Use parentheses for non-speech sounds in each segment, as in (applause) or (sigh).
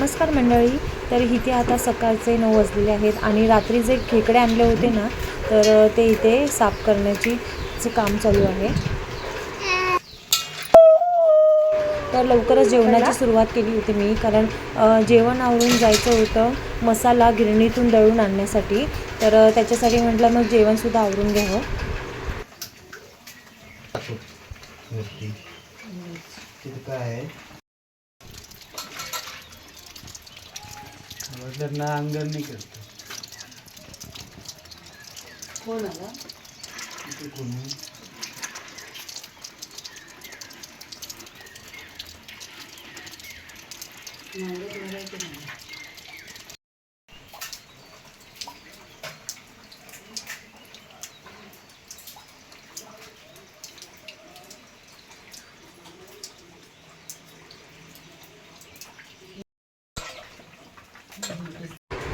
नमस्कार मंडळी. तर इथे आता सकाळचे नऊ वाजलेले आहेत आणि रात्री जे खेकडे आणले होते ना तर ते इथे साफ करण्याची काम चालू आहे. तर लवकरच जेवणाची सुरुवात केली होती मी कारण जेवण आवरून जायचं होतं मसाला गिरणीतून दळून आणण्यासाठी. तर त्याच्यासाठी म्हटलं मग जेवणसुद्धा आवरून घ्यावं. काय अंगण नाही करत. कोण आला तिथे कोणी नाही?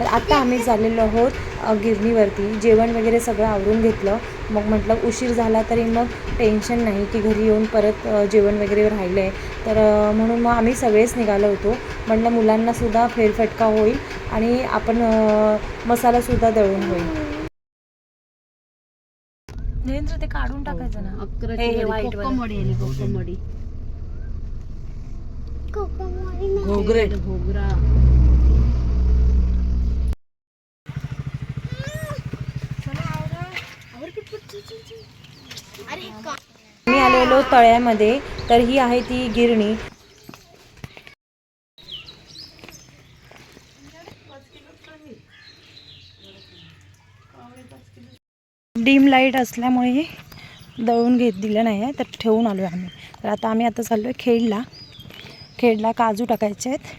तर आता आम्ही चाललेलो आहोत गिरणीवरती. जेवण वगैरे सगळं आवरून घेतलं. मग म्हटलं उशीर झाला तरी मग टेन्शन नाही की घरी येऊन परत जेवण वगैरे राहिलं आहे तर म्हणून मग आम्ही सगळेच निघालो होतो. म्हटलं मुलांनासुद्धा फेरफटका होईल आणि आपण मसालासुद्धा दळून होईल नरेंद्र ते काढून टाकायचं ना. अकराची हे- हे गाडी, white वालं. कोकमवाडी आली कोकमवाडी घोगरे घोगरा मी आलेलो तळ्यामध्ये तर ही आहे ती गिरणी. डीम लाइट असल्यामुळे दळून घेत दिलं नाही आहे तर ठेवून आलो आहे आम्ही. तर आता आम्ही आता चाललो आहे खेडला. खेडला काजू टाकायचे आहेत.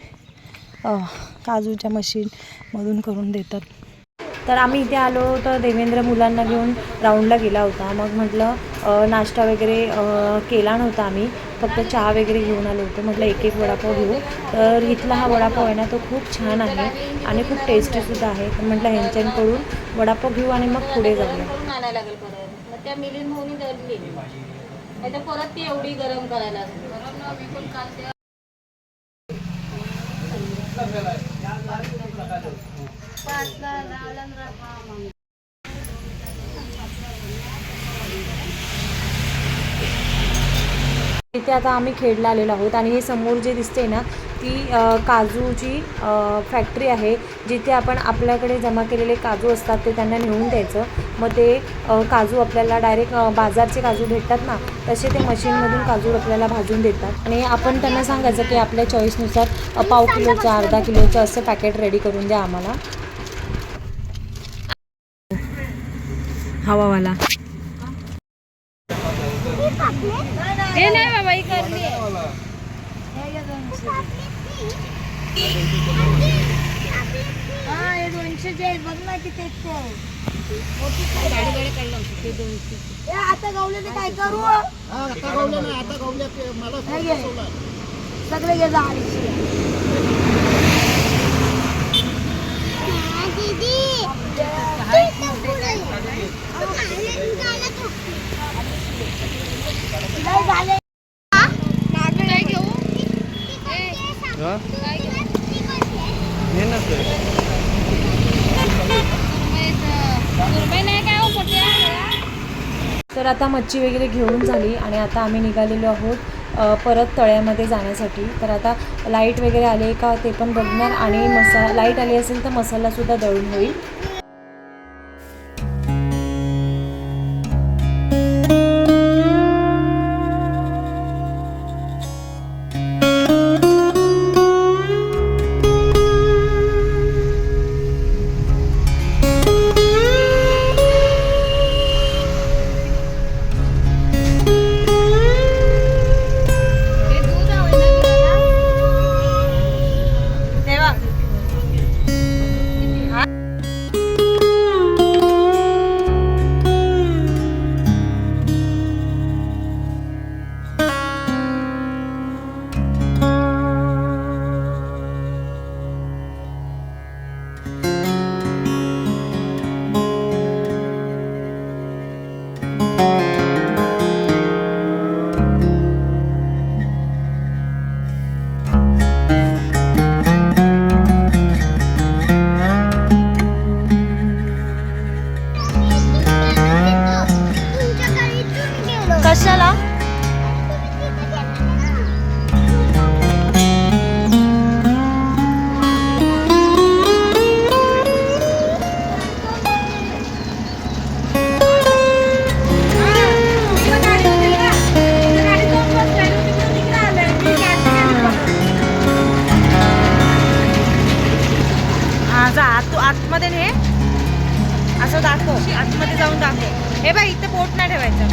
काजूच्या मशीनमधून करून देतात. तर आम्ही इथे आलो तर देवेंद्र मुलांना घेऊन राऊंडला गेला होता. मग म्हटलं नाश्ता वगैरे केला नव्हता आम्ही. फक्त चहा वगैरे घेऊन आलो होतो. म्हटलं एक एक वडापाव घेऊ. तर इथला हा वडापाव आहे ना तो खूप छान आहे आणि खूप टेस्टीसुद्धा आहे. तर म्हटलं ह्यांच्याकडून वडापाव घेऊ आणि मग पुढे जाऊया. आणायला लागेल परत. मग त्या मिलिंद भाऊनी नाही तर परत ती एवढी गरम करायला इथे आता आम्ही खेडला आलेलो आहोत आणि हे समोर जे दिसते ना ती काजूची फॅक्टरी आहे जिथे आपण आपल्याकडे जमा केलेले काजू असतात ते त्यांना नेऊन द्यायचं. मग ते काजू आपल्याला डायरेक्ट बाजारचे काजू भेटतात ना तसे ते मशीनमधून काजू आपल्याला भाजून देतात. आणि आपण त्यांना सांगायचं की आपल्या चॉईसनुसार पाव किलोचं अर्धा किलोचं असं पॅकेट रेडी करून द्या आम्हाला. हवावाला हे नाही बाबा ही करली हा हे दोनशेचे आहेत बघ ना किती आहेत ते. ए, आता गवले ते काय करू हे घे. सगळे घे जा हे नसतं तर आता मच्छी वगैरे घेऊन झाली आणि आता आम्ही निघालेलो आहोत परत तळ्यामध्ये जाण्यासाठी. तर आता लाइट वगैरे आले का ते पण बघणार आणि मसा लाइट आली असेल तर मसालासुद्धा दळून होईल. जा आत तू आतमध्ये ने. असं दाखव आतमध्ये जाऊन दाखव. हे बाई इथं पोट नाही ठेवायचं.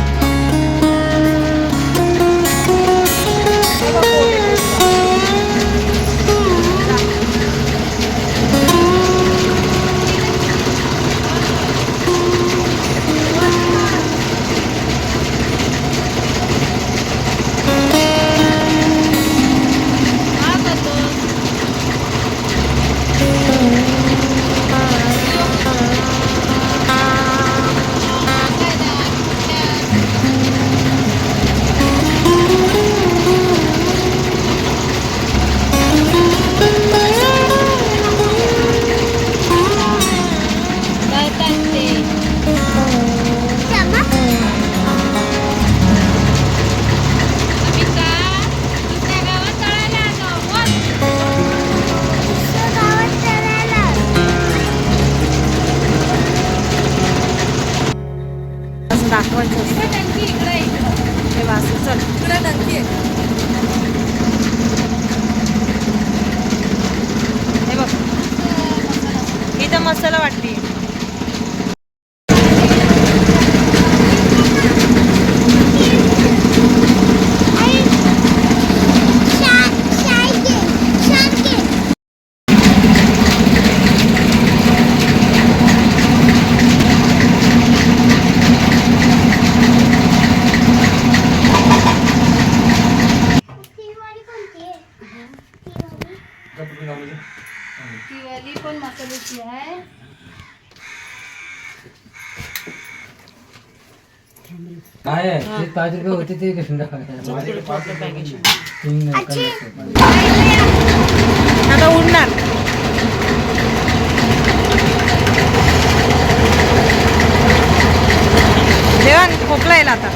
आहे काय आहे ते पाच रुपये होते. ते कसे तीन आता उडणार. देवान खोकला येईल आता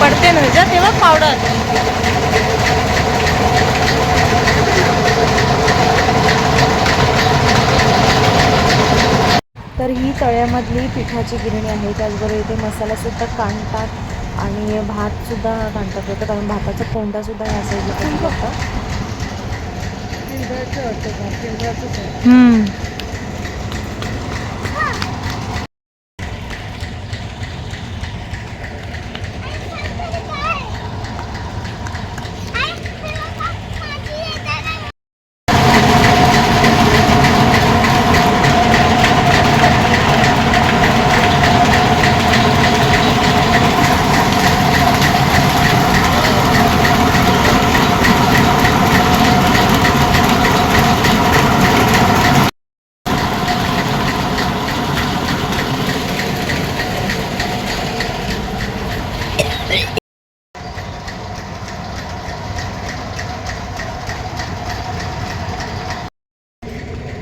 पडते ना ह्याच्यात तेव्हा पावडर तर ही तळ्यामधली पिठाची गिरणी आहे. त्याचबरोबर इथे मसालासुद्धा काढतात आणि भातसुद्धा काढतात. होतं कारण भाताचा कोंडासुद्धा ह्या साईडला करतात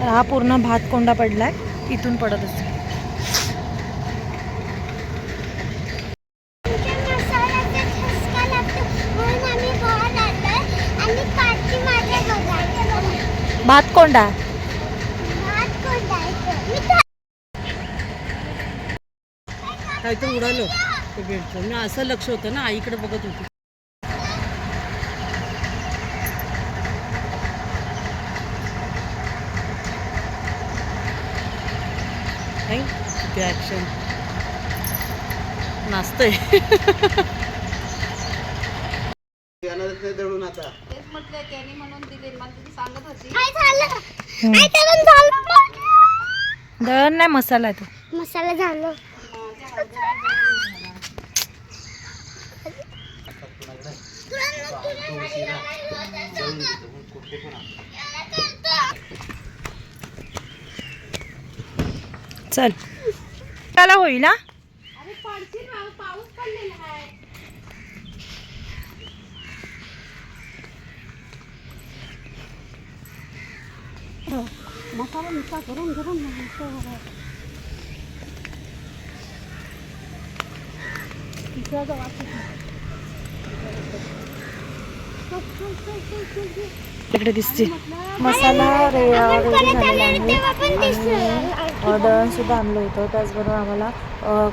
तर हा पूर्ण भात कोंडा पडलाय. इथून पडत असतो. भात कोंडा. काय तर उडालं ते बेडचं. मी असं लक्ष होतं ना आईकडे बघत होती. किती ॲक्शन नाचतंय. दळून आता तेच म्हटलं त्यांनी म्हणून दिले मला तुम्ही सांगत होती. दळण नाही मसाला आहे तो. मसाला झालं. चल. त्याला होईल हा मसाला नुसता गरम गरम नुसता तिसऱ्याचा वास येतो. इकडे दिसते. मसाला रे रेडी झालेला आहे. आणि अ, दळण सुद्धा आणलं होतं. त्याचबरोबर आम्हाला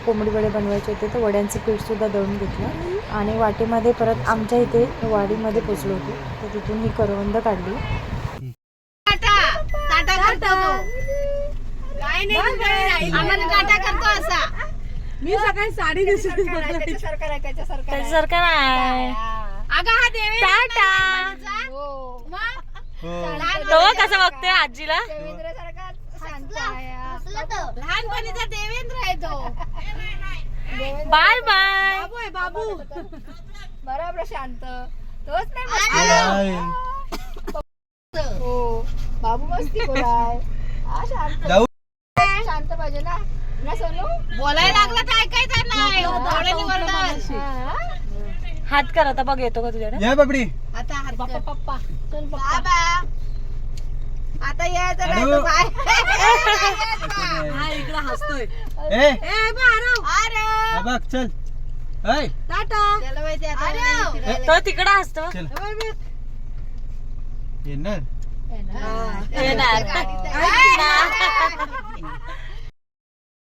कोंबडी वडे बनवायचे होते. तर वड्यांचं पीठ सुद्धा दळून घेतलं. आणि वाटेमध्ये परत आमच्या इथे वाडीमध्ये पोचलो होतो. तर तिथून ही करवंद काढली. मी सकाळी साडी दिसली त्याच्यासारखं नाही तो कसं बघते आजीला? लहानपणीचा देवेंद्र आहे तो. Bye bye. बाबू आहे बाबू. बरोबर शांत तोच नाही हो. बाबू मस्ती बोलाय. हा शांत. शांत पाहिजे ना. ना सोनू? बोलायला लागला तर ऐकायचं नाही. हात कर आता बघ येतो का तुझ्याकडे? या बाबडी. आता पप्पा पप्पा चल बाबा. आता यायचं नाही हॅलो. तर बाय (laughs) हा इकडे हसतोय. ए. ए बारव अरे. बघ चल. ऐ. टाटा. आता फिरायला तो तिकडं. चल. बाय. येणार. येणार.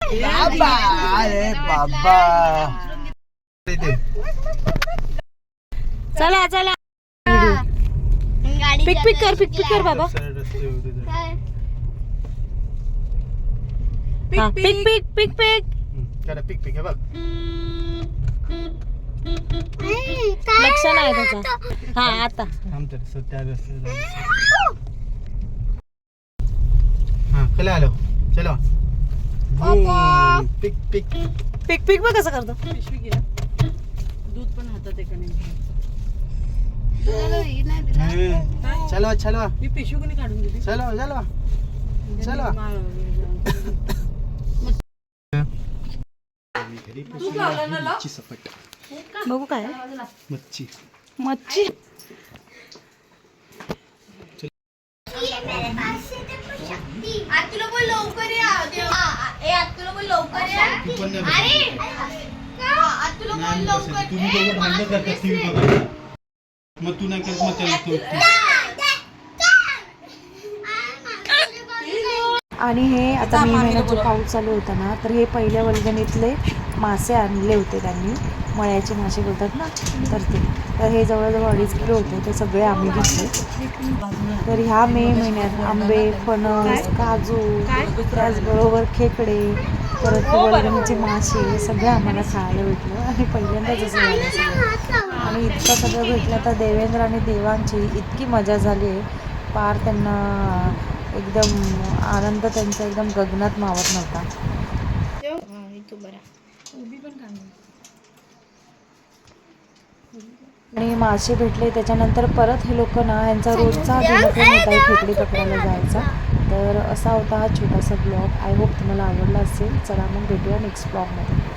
बाबा. अरे बाबा. (laughs) चला चला. पिक पिक कर पिक पिक कर बाबा. हा, पिक पिक पिक पिक पिक पिक बघ. लक्ष नाही त्याचा. हा आता. थांब तर सध्या व्यस्त हा कले आलो. चलो. पिक पिक पिक पिक बघ कसं करतो. पिशवी घ्या दूध पण हातात एका नाही चलो चलो मी पिशवी कोणी काढून दिली चलो चलो चलो मच्छी सपट बघू काय मच्छी मच्छी लवकर मग तू नाही करत मग त्याला आणि हे आता मे महिन्यात जो पाऊस चालू होता ना तर हे पहिल्या वल्गणीतले मासे आणले होते त्यांनी. मळ्याचे मासे बोलतात ना तर ते. तर हे जवळजवळ अडीच किलो होते ते सगळे आम्ही घेतले. तर ह्या मे महिन्यात आंबे फणस काजू त्याचबरोबर खेकडे परत वल्गणीचे मासे हे सगळे आम्हाला खायला भेटलं. आणि पहिल्यांदाच असं आणि इतकं सगळं भेटलं तर देवेंद्र आणि देवांची इतकी मजा झाली. आहे पार त्यांना एकदम आनंद त्यांचा एकदम गगनात मावत नव्हता. आणि मासे भेटले त्याच्यानंतर परत हे लोक ना यांचा रोजचा दिनक्रम होता खेकडी पकडायला जायचा. तर असा होता हा छोटासा ब्लॉग. आय होप तुम्हाला आवडला असेल. चला मग भेटूया नेक्स्ट ब्लॉगमध्ये